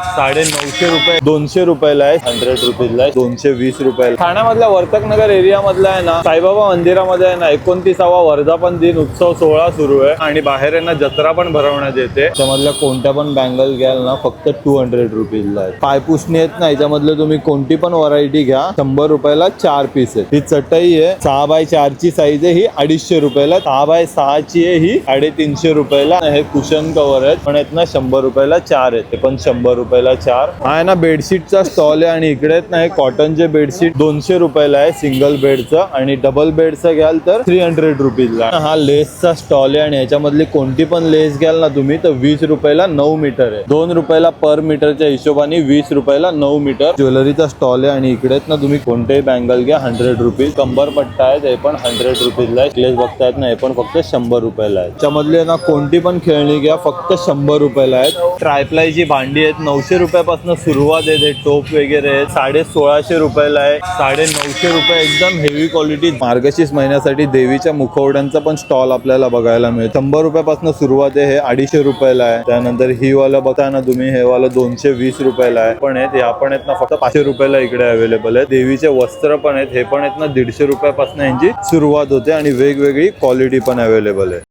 साडे नऊशे रुपये दोनशे रुपयाला आहे. हंड्रेड रुपीजला आहे. दोनशे वीस रुपयाला. ठाण्यामधल्या वर्तक नगर एरिया मधला आहे ना साईबाबा मंदिरामध्ये आहे ना एकोणतीसावा वर्धापन दिन उत्सव सोहळा सुरू आहे. आणि बाहेर आहे ना जत्रा पण भरवण्यात येते. त्यामधल्या कोणत्या पण बँगल घ्याल ना फक्त टू हंड्रेड रुपीजला आहे पायपुसणी आहेत ना याच्यामधलं तुम्ही कोणती पण व्हरायटी घ्या. शंभर रुपयाला चार पीस आहे ही चटई आहे. सहा बाय चार ची साईज आहे. ही अडीचशे रुपयाला सहा बाय सहाची आहे. ही साडेतीनशे रुपयाला हे कुशन कव्हर आहेत. पण आहेत ना शंभर रुपयाला चार आहेत. ते पण शंभर रुपये रुपयाला चार. हा आहे ना बेडशीटचा स्टॉल आहे आणि इकडे ना हे कॉटनचे बेडशीट दोनशे रुपयाला आहे सिंगल बेडचं आणि डबल बेडचं घ्याल तर थ्री हंड्रेड रुपीजला हा लेसचा स्टॉल आहे आणि याच्यामधली कोणती पण लेस घ्याल ना तुम्ही तर वीस रुपयाला नऊ मीटर आहे. दोन रुपयाला पर मीटरच्या हिशोबाने वीस रुपयाला नऊ मीटर. ज्वेलरीचा स्टॉल आहे आणि इकडे ना तुम्ही कोणतेही बँगल घ्या हंड्रेड रुपीज कंबर पट्टा आहे ते पण हंड्रेड रुपीजला आहे. लेस बघतायत ना हे पण फक्त शंभर रुपयाला आहे. त्यामधले ना कोणती पण खेळणी घ्या फक्त शंभर रुपयाला आहेत. ट्रायप्लायची भांडी आहेत नऊ नऊशे रुपयापासून सुरुवात आहे टोप वगैरे साडे सोळाशे रुपयाला आहे. साडे नऊशे रुपये एकदम हेवी क्वालिटी मार्गशीर्ष महिन्यासाठी देवीच्या मुखवड्यांचा पण स्टॉल आपल्याला बघायला मिळेल शंभर रुपयापासून सुरुवात आहे हे अडीचशे रुपयाला आहे. त्यानंतर ही वाला बघता ना तुम्ही हे वाला दोनशे वीस रुपयाला आहे. पण आहेत या पण आहेत ना फक्त पाचशे रुपयाला इकडे अवेलेबल आहे देवीचे वस्त्र पण आहेत हे पण आहेत ना दीडशे रुपयापासून यांची सुरुवात होते आणि वेगवेगळी क्वालिटी पण अवेलेबल आहे.